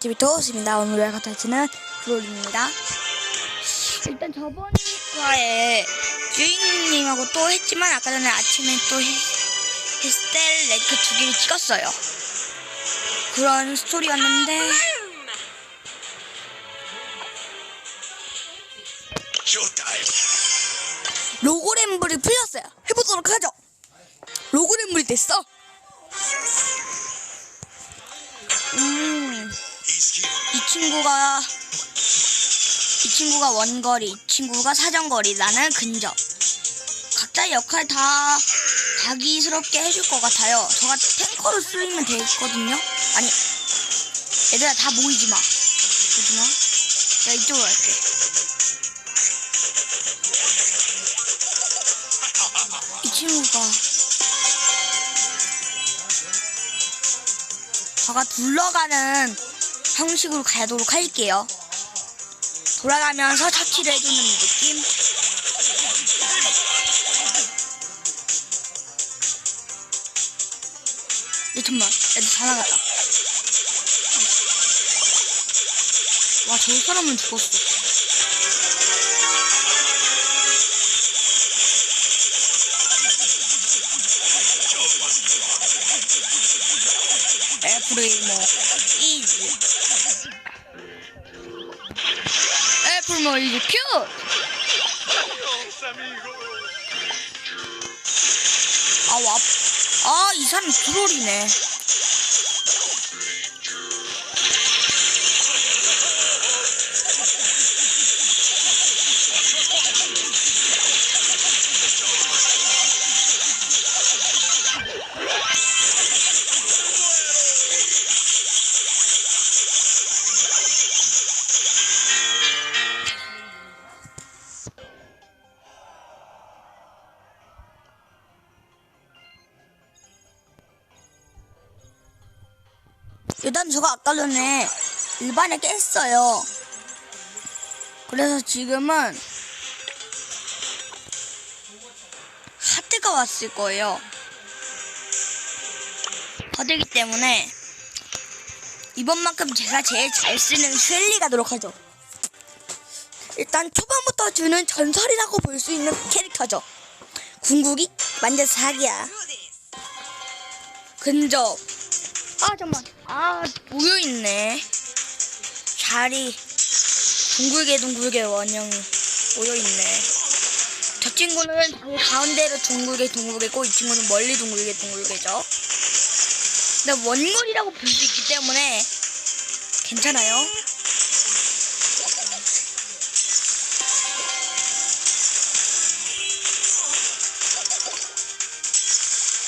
TV토 스입니다. 오늘의 컨텐츠는 브롤입니다. 일단 저번 과에 주인님하고 또 했지만 아까 전에 아침에 또 했- 했을 때 랭크 두 개를 찍었어요. 그런 스토리였는데 로고램블이 풀렸어요. 해보도록 하죠. 로고램블이 됐어. 음, 친구가 이 친구가 원거리, 이 친구가 사정거리, 나는 근접. 각자의 역할 다 자기스럽게 해줄 것 같아요. 저가 탱커로 쓰이면 되거든요. 아니, 얘들아 다 모이지 마. 모이지 마. 내가 이쪽으로 갈게. 이 친구가 저가 둘러가는 형식으로 가도록 할게요. 돌아가면서 처치를 해주는 느낌. 얘 잠만, 애들 다 나갔다. 와, 저 사람은 죽었어. 이즈 아이 저가 아까 전에 일반에 깼어요. 그래서 지금은 하드가 왔을 거예요. 하드기 때문에 이번만큼 제가 제일 잘 쓰는 쉘리 가도록 하죠. 일단 초반부터 주는 전설이라고 볼 수 있는 캐릭터죠. 궁극이 완전 사기야. 근접. 아 잠만 아 모여있네. 자리. 둥글게 둥글게 원형이 모여있네. 저 친구는 가운데로 둥글게 둥글게고 이 친구는 멀리 둥글게 둥글게죠. 근데 원거리라고 볼 수 있기 때문에 괜찮아요.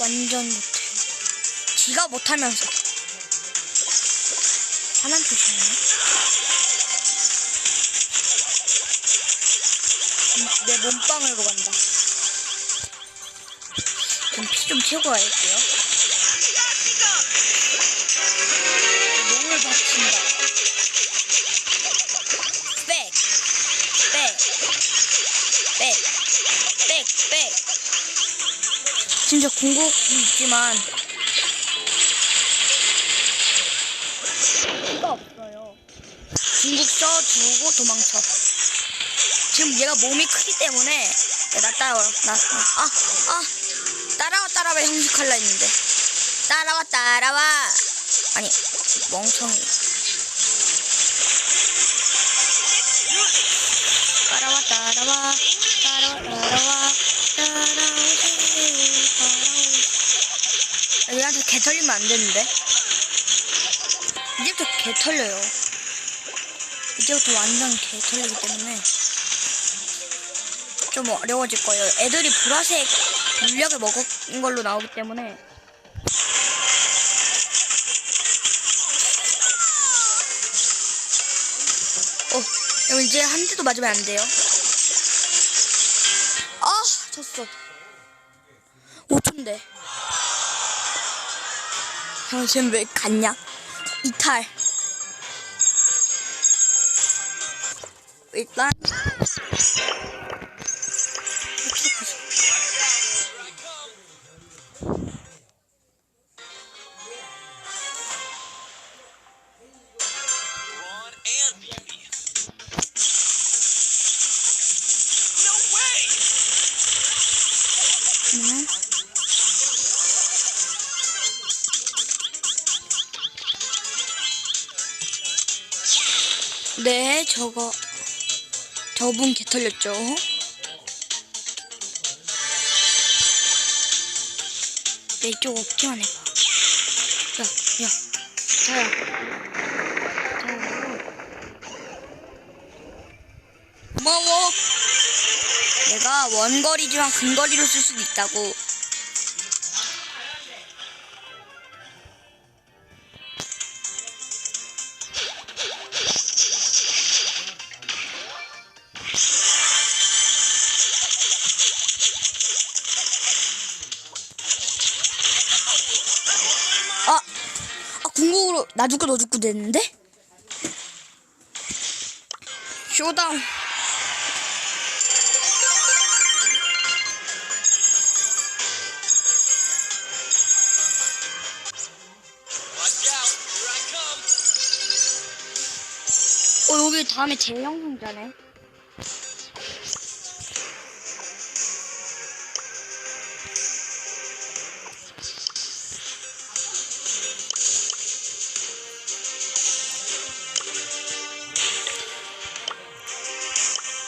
완전 못해. 지가 못하면서 화난 표시네 내 몸빵으로 간다 좀 피 좀 채우고 가야겠고요 몸을 받친다 백! 백! 백! 백! 백! 진짜 궁극이 있지만 써 두고 도망쳐. 지금 얘가 몸이 크기 때문에 야, 나 따라와. 나, 나. 아, 아. 따라와, 따라와 형식할라 했는데. 따라와, 따라와. 아니, 멍청이. 따라와, 따라와. 따라와, 따라와. 따라오세요, 따라오세요. 얘한테 개 털리면 안 되는데. 이제부터 개 털려요. 이제부터 완전 개 털리기 때문에 좀 어려워질 거예요. 애들이 보라색 물약을 먹은 걸로 나오기 때문에 어, 그럼 이제 한 대도 맞으면 안 돼요. 아, 졌어. 5초인데. 형, 쟤는 왜 갔냐? 이탈. 일단. 네, 저거 저분 개 털렸죠. 내 이쪽 없기만 해봐. 야, 야. 자야. 고마워. 내가 원거리지만 근거리로 쓸 수도 있다고. 아 궁극으로 나 죽고 너 죽고 됐는데? 쇼다운. 어 여기 다음에 제형 상자네.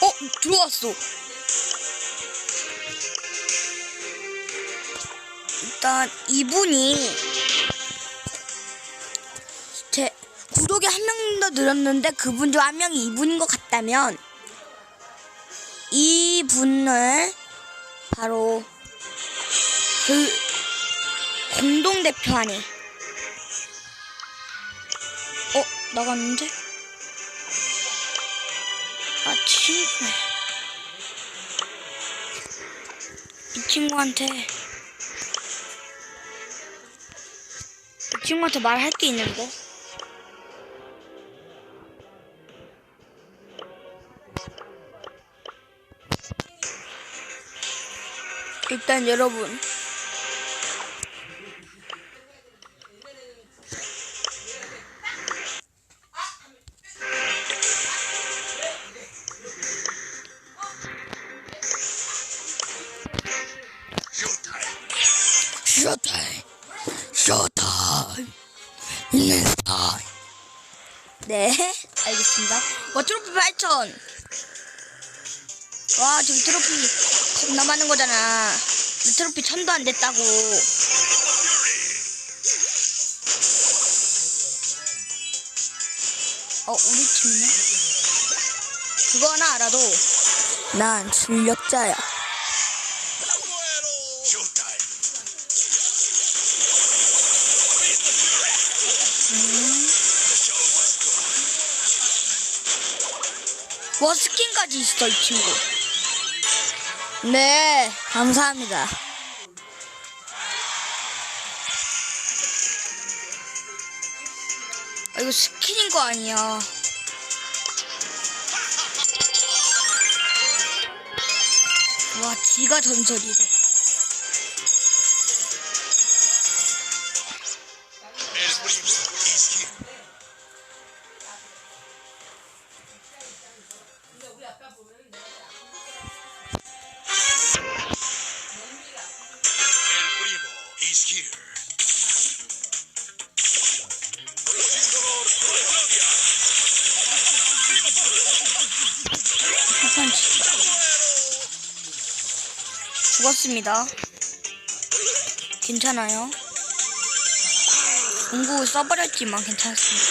어? 들어왔어. 일단 이분이 제 구독이 한 명 더 늘었는데 그분 중 한 명이 이분인 것 같다면 이분을 바로 그 공동 대표 하니 어? 나갔는데 친구한테 이 친구한테 말할 게 있는데 일단 여러분 8천 와 저기 트로피 겁나 많은 거잖아. 이 트로피 천도 안 됐다고. 어 우리 팀이네? 그거 하나 알아도. 난 실력자야 와 스킨까지 있어 이 친구. 네 감사합니다. 아, 이거 스킨인 거 아니야? 와 지가 전설이래 죽었습니다. 괜찮아요. 공구 써버렸지만 괜찮습니다.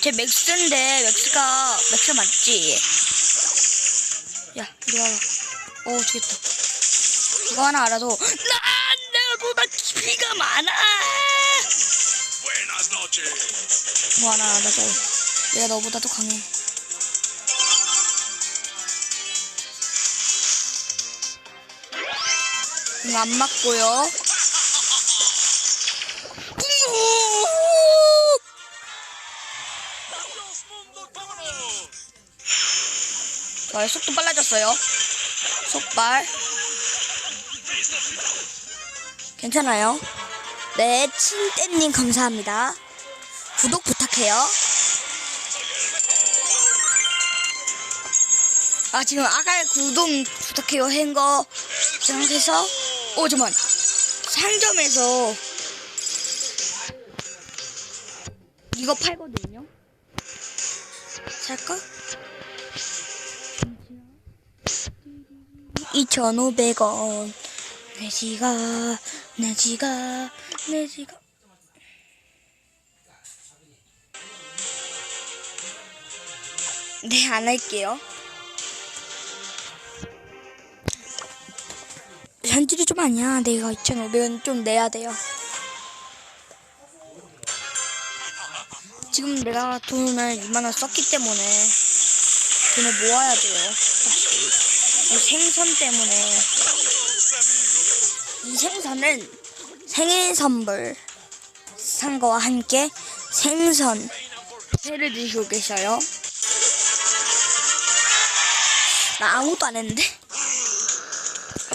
제 맥스인데 맥스가 맥스 맞지? 야 이리 와봐. 오 죽겠다. 이거 하나 알아도 난 내가 보다 깊이가 많아. 뭐 하나 알아도 내가 너보다 더 강해 이거 안 맞고요. 저의 속도 빨라졌어요. 속발. 괜찮아요. 네 친떼님 감사합니다. 구독 부탁해요. 아 지금 아까 구독 부탁해요. 한거. 생각해서 오 잠만 상점에서 이거 팔거든요. 살까? 2,500원. 내 지갑, 내 지갑, 내 지갑. 네, 안 할게요. 현질이 좀 아니야. 내가 2,500원 좀 내야 돼요. 지금 내가 돈을 2만원 썼기 때문에 돈을 모아야 돼요. 생선 때문에. 이 생선은 생일 선물 산 거와 함께 생선 회를 드시고 계셔요. 나 아무것도 안 했는데?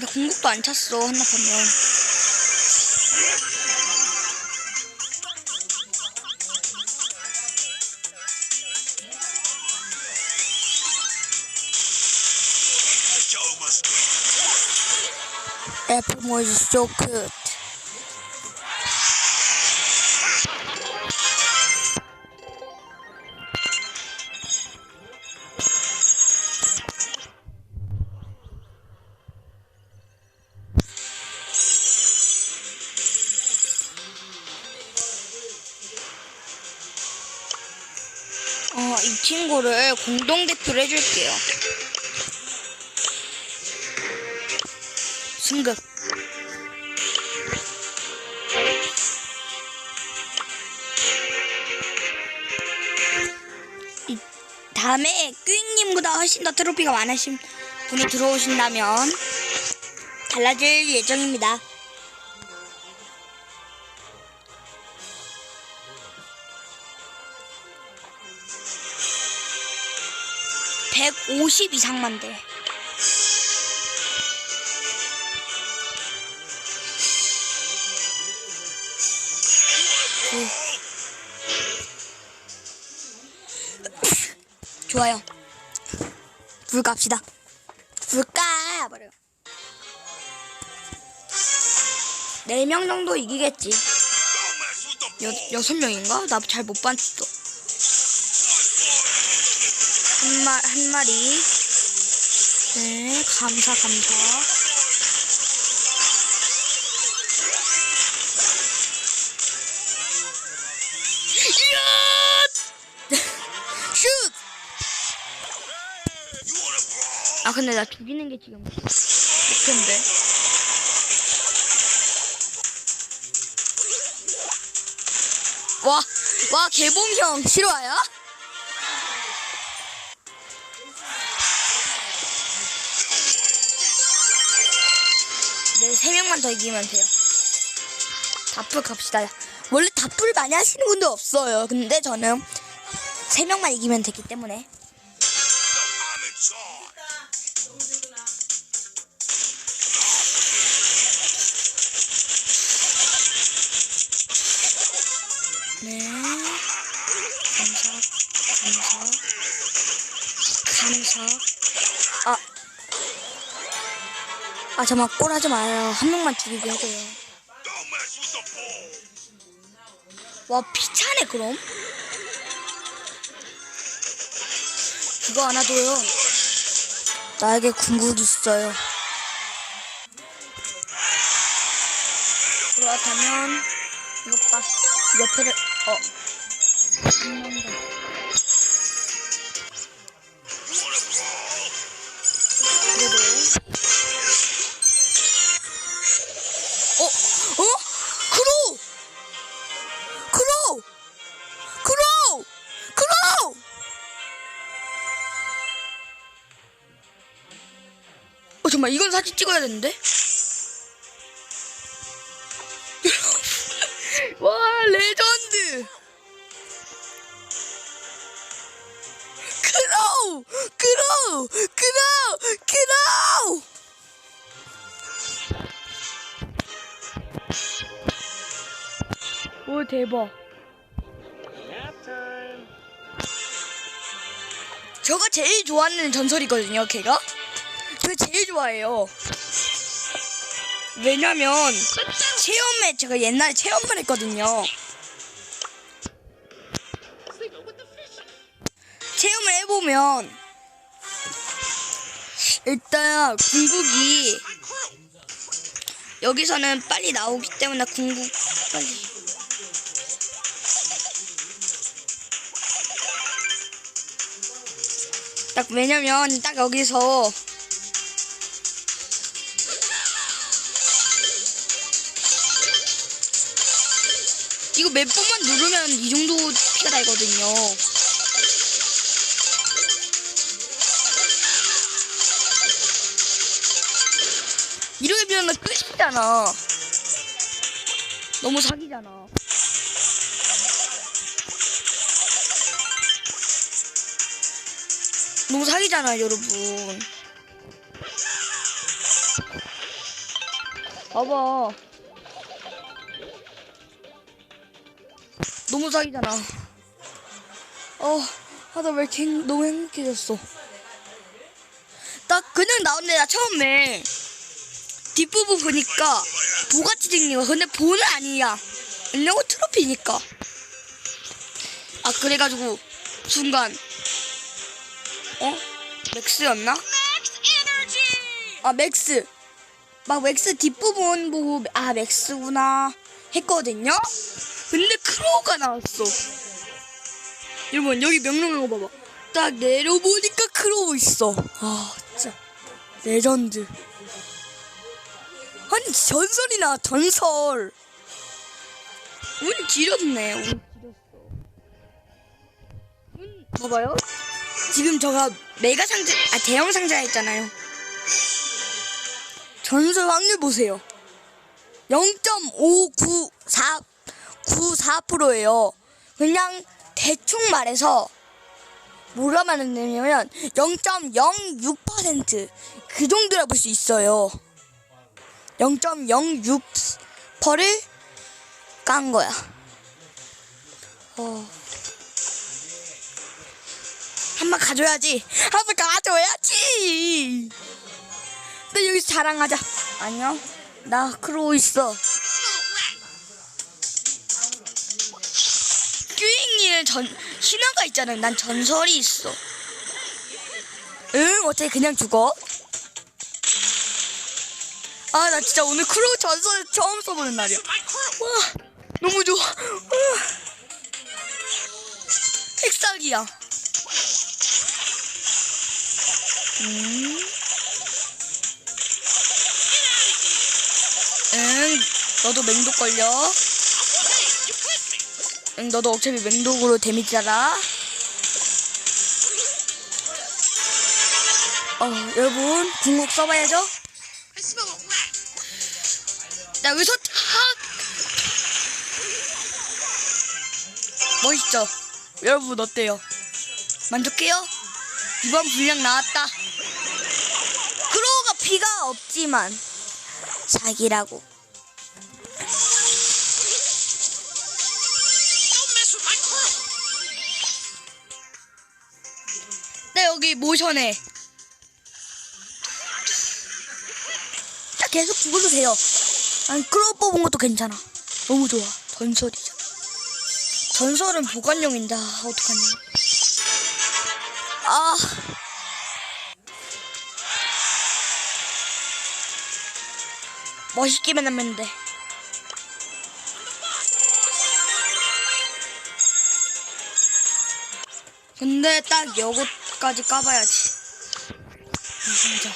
아, 나 공국도 안 찼어, was so good. 어, 이 친구를 공동대표로 해줄게요. 승급. 이 다음에 꾸잉님보다 훨씬 더 트로피가 많으신 분이 들어오신다면 달라질 예정입니다. (150) 이상만 돼. 좋아요. 불 갑시다. 불 까버려. 네명 정도 이기겠지. 여, 여섯 명인가? 나 잘 못 봤어. 마, 한 마리. 네, 감사, 감사. 슛! 아, 근데 나 죽이는 게 지금 목표인데. 와, 와, 개봉형 실화야? 명만 더 이기면 돼요. 다풀 갑시다. 원래 다풀 많이 하시는 분도 없어요. 근데 저는 세 명만 이기면 되기 때문에. 네. 감사, 감사, 감사. 아, 잠깐, 꼴하지 마요. 한 명만 죽이게 ball. 와, 피차네, 그럼? 그거 하나 줘요. 나에게 궁극이 있어요. 그렇다면, 이것 봐. 옆에를, 어. 잠깐만 이건 사진 찍어야 되는데? 와 레전드! 크로우! 크로우! 크로우! 크로우! 오 대박. 저가 제일 좋아하는 전설이거든요 걔가? 제가 제일 좋아해요. 왜냐면 체험에 제가 옛날에 체험을 했거든요. 체험을 해보면 일단 궁극이 여기서는 빨리 나오기 때문에 궁극 빨리 딱 왜냐면 딱 여기서 이거 몇 번만 누르면 이 정도 피가 나거든요. 이렇게 비우면 끝이잖아. 너무 사기잖아. 너무 사기잖아, 여러분. 봐봐. 너무 사기잖아. 어, 하다 왜 이렇게 행- 너무 행복해졌어. 딱 그냥 나온데 나 처음에 뒷부분 보니까 보같이 생긴 거. 근데 보는 아니야. 왜냐고 트로피니까. 아 그래가지고 순간 어 맥스였나? 아 맥스. 막 맥스 뒷부분 보고 아 맥스구나 했거든요. 근데 크로우가 나왔어. 여러분 여기 명령한 거 봐봐. 딱 내려보니까 크로우 있어. 아 진짜 레전드. 아니 전설이나 전설. 운 지렸네. 운 지렸어. 운 봐봐요. 지금 저가 메가 상자 아 대형 상자 했잖아요. 전설 확률 보세요. 0.594 94%예요. 그냥 대충 말해서 뭐라 말하냐면 0.06%그 정도라 볼 수 있어요. 0.06%를 깐 거야. 어. 한번 가져야지. 한번 가져야지. 나 여기서 자랑하자. 안녕. 나 크로우 있어. 큐잉이는 전 신화가 있잖아. 난 전설이 있어. 응, 어차피 그냥 죽어. 아, 나 진짜 오늘 크로우 전설 처음 써보는 날이야. 와, 너무 좋아. 와. 핵사기야. 음. 응, 너도 맹독 걸려. 응, 너도 어차피 맹독으로 데미지잖아. 어, 여러분, 궁극 써봐야죠. 나 여기서 탁! 멋있죠? 여러분, 어때요? 만족해요? 이번 분량 나왔다. 크로우가 피가 없지만, 사기라고. 모션에. 딱 계속 죽어도 돼요. 아니, 크로우 뽑은 것도 괜찮아. 너무 좋아. 전설이잖아. 전설은 보관용인다. 어떡하냐. 아. 멋있기만 하면 돼. 근데 딱 요 것까지 까봐야지. 진짜.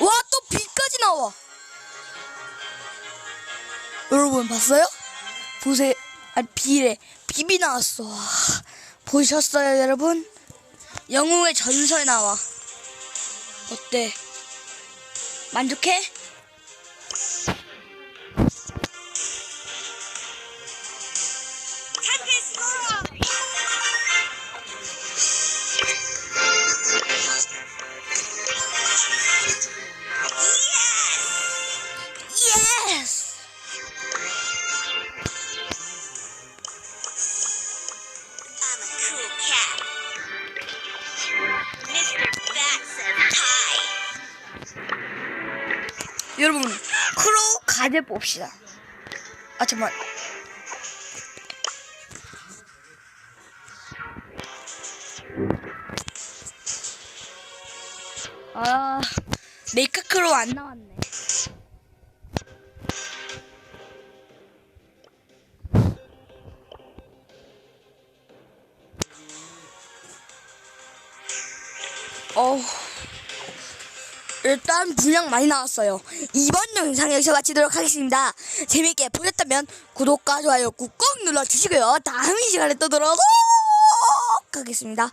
와, 또 비까지 나와. 여러분 봤어요? 보세요. 아, 비래. 비비 나왔어. 와, 보셨어요, 여러분? 영웅의 전설 나와. 어때? 만족해? 다들 봅시다. 아 잠만. 아 메이크크로 안 나왔네. 일단 분량 많이 나왔어요. 이번 영상 여기서 마치도록 하겠습니다. 재밌게 보셨다면 구독과 좋아요 꾹꾹 눌러주시고요. 다음 이 시간에 또 돌아오도록 하겠습니다.